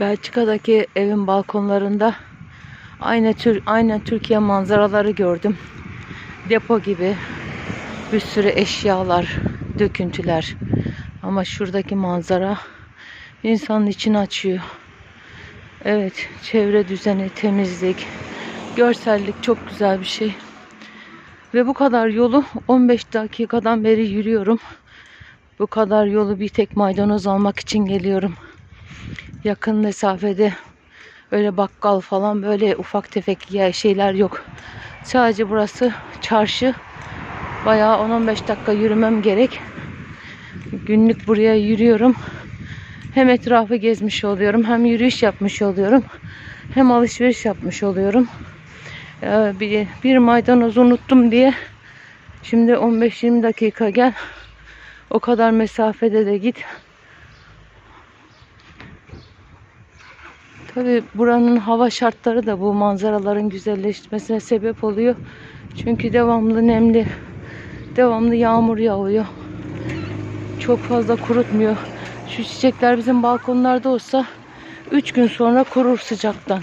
Belçika'daki evin balkonlarında aynı tür aynı Türkiye manzaraları gördüm. Depo gibi bir sürü eşyalar, döküntüler. Ama şuradaki manzara insanın içini açıyor. Evet, çevre düzeni, temizlik, görsellik çok güzel bir şey. Ve bu kadar yolu 15 dakikadan beri yürüyorum. Bu kadar yolu bir tek maydanoz almak için geliyorum. Yakın mesafede öyle bakkal falan böyle ufak tefek şeyler yok. Sadece burası çarşı. Bayağı 10-15 dakika yürümem gerek. Günlük buraya yürüyorum. Hem etrafı gezmiş oluyorum, hem yürüyüş yapmış oluyorum, hem alışveriş yapmış oluyorum. Ee, bir, bir maydanoz unuttum diye şimdi 15-20 dakika gel. O kadar mesafede de git. Tabii buranın hava şartları da bu manzaraların güzelleşmesine sebep oluyor. Çünkü devamlı nemli, devamlı yağmur yağıyor. Çok fazla kurutmuyor. Şu çiçekler bizim balkonlarda olsa 3 gün sonra kurur sıcaktan.